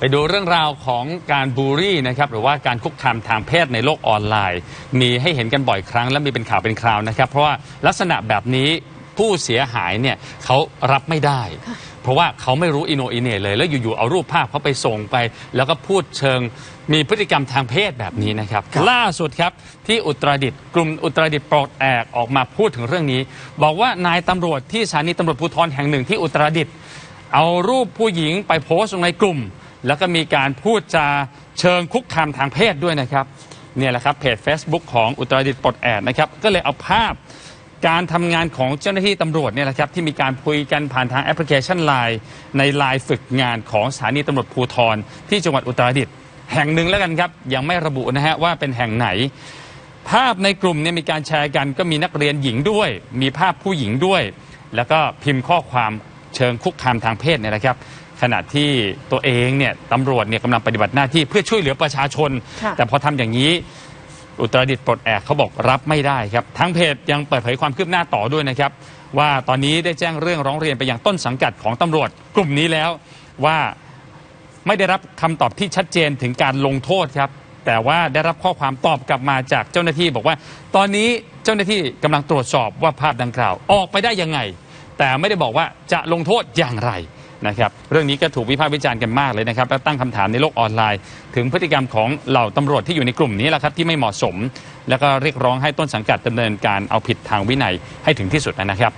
ไปดูเรื่องราวของการบูลลี่นะครับหรือว่าการคุกคามทางเพศในโลกออนไลน์ มีให้เห็นกันบ่อยครั้งและมีเป็นข่าวเป็นคราวนะครับ เพราะว่าลักษณะแบบนี้ผู้เสียหายเนี่ยเขารับไม่ได้ เพราะว่าเขาไม่รู้อิโนอิเหน่เลย แล้วอยู่ ๆ เอารูปภาพเขาไปส่งไป แล้วก็พูดเชิงมีพฤติกรรมทางเพศแบบนี้นะครับ ล่าสุดครับ ที่อุตรดิตถ์กลุ่มอุตรดิตถ์ปลดแอกออกมาพูดถึงเรื่องนี้ บอกว่านายตำรวจที่สถานีตำรวจภูธรแห่งหนึ่งที่อุตรดิตถ์เอารูปผู้หญิงไปโพสต์ลงในกลุ่ม แล้วก็มีการพูดจาเชิงคุกคามทางเพศด้วยนะครับเนี่ยแหละครับเพจ Facebook ของอุตรดิตถ์ปลดแอกนะครับก็เลยเอาภาพการทำงานของเจ้าหน้าที่ตำรวจเนี่ยแหละครับที่มีการคุยกันผ่านทางแอปพลิเคชันไลน์ในไลน์ฝึกงานของสถานีตำรวจภูธรที่จังหวัดอุตรดิตถ์แห่งหนึ่งแล้วกันครับ ยังไม่ระบุนะฮะว่าเป็นแห่งไหน ภาพในกลุ่มเนี่ยมีการแชร์กันก็มีนักเรียนหญิงด้วย มีภาพผู้หญิงด้วย แล้วก็พิมพ์ข้อความเชิงคุกคามทางเพศเนี่ยนะครับ ขณะที่ตัวเองเนี่ยตำรวจเนี่ยกำลังปฏิบัติหน้าที่เพื่อช่วยเหลือประชาชน ค่ะ แต่พอทำอย่างนี้ อุตรดิตถ์ปลดแอกเขาบอกรับไม่ได้ครับ ทั้งเพจยังเปิดเผยความคืบหน้าต่อด้วยนะครับ ว่าตอนนี้ได้แจ้งเรื่องร้องเรียนไปยังต้นสังกัดของตำรวจกลุ่มนี้แล้วว่าไม่ได้รับคำตอบที่ชัดเจนถึงการลงโทษครับ แต่ว่าได้รับข้อความตอบกลับมาจากเจ้าหน้าที่บอกว่า ตอนนี้เจ้าหน้าที่กำลังตรวจสอบว่าภาพดังกล่าว ออกไปได้ยังไง แต่ไม่ได้บอกว่าจะลงโทษอย่างไร นะครับเรื่องนี้ก็ถูกวิพากษ์วิจารณ์กันมากเลยนะครับและตั้งคำถามในโลกออนไลน์ ถึงพฤติกรรมของเหล่าตำรวจที่อยู่ในกลุ่มนี้แหละครับที่ไม่เหมาะสม แล้วก็เรียกร้องให้ต้นสังกัดดำเนินการเอาผิดทางวินัยให้ถึงที่สุดนะครับ